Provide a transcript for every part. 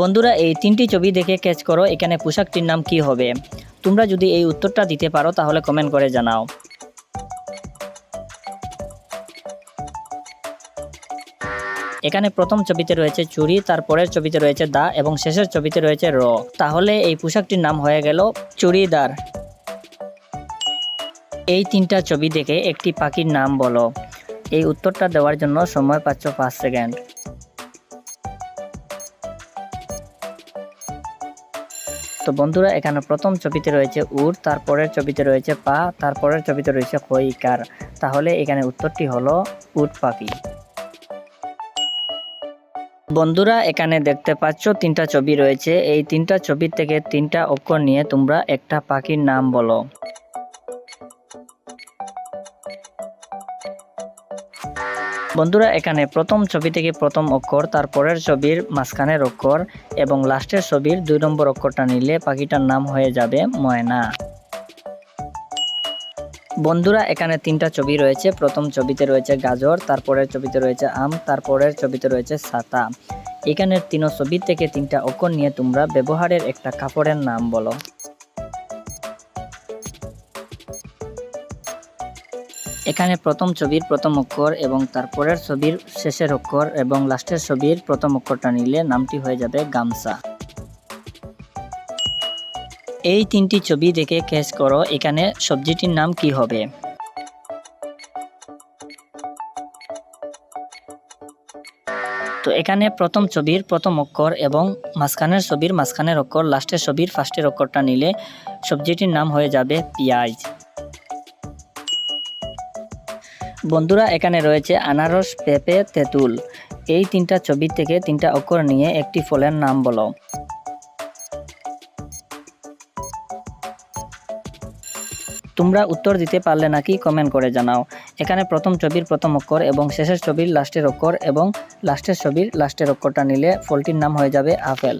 বন্ধুরা, এই তিনটি ছবি দেখে ক্যাচ করো, এখানে পোশাকটির নাম কি হবে? তোমরা যদি এই উত্তরটা দিতে পারো, তাহলে কমেন্ট করে জানাও। এখানে প্রথম ছবিতে রয়েছে চুড়ি, তারপরের ছবিতে রয়েছে দা এবং শেষের ছবিতে রয়েছে র। তাহলে এই পোশাকটির নাম হয়ে গেল চুড়িদার। এই তিনটা ছবি দেখে একটি পাখির নাম বলো। এই উত্তরটা দেওয়ার জন্য সময় পাচ্ছ পাঁচ সেকেন্ড। তো বন্ধুরা, এখানে প্রথম ছবিতে রয়েছে উট তারপরের ছবিতে রয়েছে পা, তারপরের ছবিতে রয়েছে খইকার। তাহলে এখানে উত্তরটি হলো উট পাখি। বন্ধুরা, এখানে দেখতে পাচ্ছ তিনটা ছবি রয়েছে। এই তিনটা ছবি থেকে তিনটা অক্ষর নিয়ে তোমরা একটা পাখির নাম বলো। বন্ধুরা, এখানে প্রথম ছবি থেকে প্রথম অক্ষর, তারপরের ছবির মাঝখানের অক্ষর এবং লাস্টের ছবির দুই নম্বর অক্ষরটা নিলে পাখিটার নাম হয়ে যাবে ময়না। বন্ধুরা, এখানে তিনটা ছবি রয়েছে। প্রথম ছবিতে রয়েছে গাজর, তারপরের ছবিতে রয়েছে আম, তারপরের ছবিতে রয়েছে ছাতা এখানের তিন ছবি থেকে তিনটা অক্ষর নিয়ে তোমরা ব্যবহারের একটা কাপড়ের নাম বলো। এখানে প্রথম ছবির প্রথম অক্ষর এবং তারপরের ছবির শেষের অক্ষর এবং লাস্টের ছবির প্রথম অক্ষরটা নিলে নামটি হয়ে যাবে গামছা। এই তিনটি ছবি দেখে ক্যাচ করো, এখানে সবজিটির নাম কি হবে? তো এখানে প্রথম ছবির প্রথম অক্ষর এবং মাঝখানের ছবির মাঝখানের অক্ষর, লাস্টের ছবির ফার্স্টের অক্ষরটা নিলে সবজিটির নাম হয়ে যাবে পেঁয়াজ। বন্ধুরা, এখানে রয়েছে আনারস, পেঁপে, তেঁতুল। এই তিনটা ছবি থেকে তিনটা অক্ষর নিয়ে একটি ফলের নাম বলো। তোমরা উত্তর দিতে পারলে নাকি কমেন্ট করে জানাও। এখানে প্রথম ছবির প্রথম অক্ষর এবং শেষের ছবির লাস্টের অক্ষর এবং লাস্টের ছবির লাস্টের অক্ষরটা নিলে ফলটির নাম হয়ে যাবে আপেল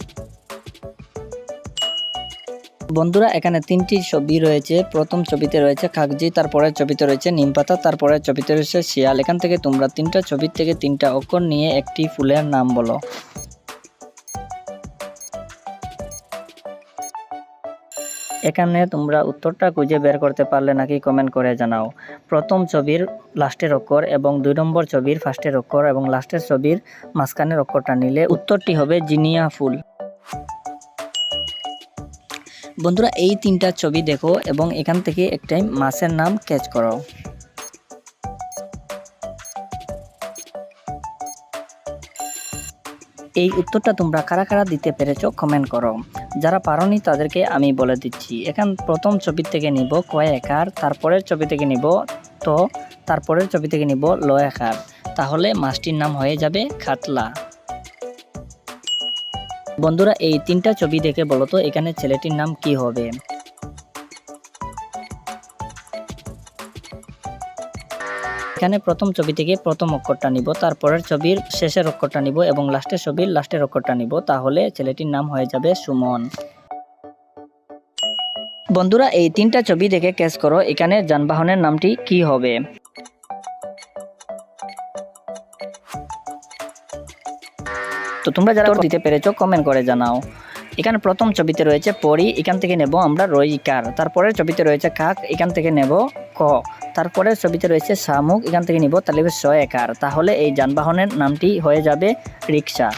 বন্ধুরা, এখানে তিনটি ছবি রয়েছে। প্রথম ছবিতে রয়েছে কাগজি তারপরের ছবিতে রয়েছে নিমপাতা তারপরের ছবিতে রয়েছে শিয়াল। এখান থেকে তোমরা তিনটা ছবির থেকে তিনটা অক্ষর নিয়ে একটি ফুলের নাম বলো। এখানে তোমরা উত্তরটা খুঁজে বের করতে পারলে নাকি কমেন্ট করে জানাও। প্রথম ছবির লাস্টের অক্ষর এবং দুই নম্বর ছবির ফার্স্টের অক্ষর এবং লাস্টের ছবির মাঝখানের অক্ষরটা নিলে উত্তরটি হবে জিনিয়া ফুল। বন্ধুরা, এই তিনটা ছবি দেখো এবং এখান থেকে একটাই মাছের নাম ক্যাচ করো। এই উত্তরটা তোমরা কারা কারা দিতে পেরেছ কমেন্ট করো। যারা পারোনি তাদেরকে আমি বলে দিচ্ছি। এখান প্রথম ছবি থেকে নিব কয় একার, তারপরের ছবি থেকে নিব তো, তারপরের ছবি থেকে নিব ল একার। তাহলে মাছটির নাম হয়ে যাবে খাতলা। বন্ধুরা, এই তিনটা ছবি দেখে বলো তো এখানে ছেলেটির নাম কি হবে? এখানে প্রথম ছবি থেকে প্রথম অক্ষরটা নিব, তারপরের ছবির শেষের অক্ষরটা নিব এবং লাস্টের ছবির লাস্টের অক্ষরটা নিব, তাহলে ছেলেটির নাম হয়ে যাবে সুমন। বন্ধুরা, এই তিনটা ছবি দেখে ক্যাচ করো, এখানে যানবাহনের নামটি কি হবে? তো তোমরা যারা দিতে পেরেছ কমেন্ট করে জানাও। এখানে প্রথম ছবিতে রয়েছে পরি, এখান থেকে নেব আমরা রইকার তারপরের ছবিতে রয়েছে কাক, এখান থেকে নেব ক। তারপরের ছবিতে রয়েছে শামুক, এখান থেকে নিব তাহলে ছয় একার। তাহলে এই যানবাহনের নামটি হয়ে যাবে রিক্সা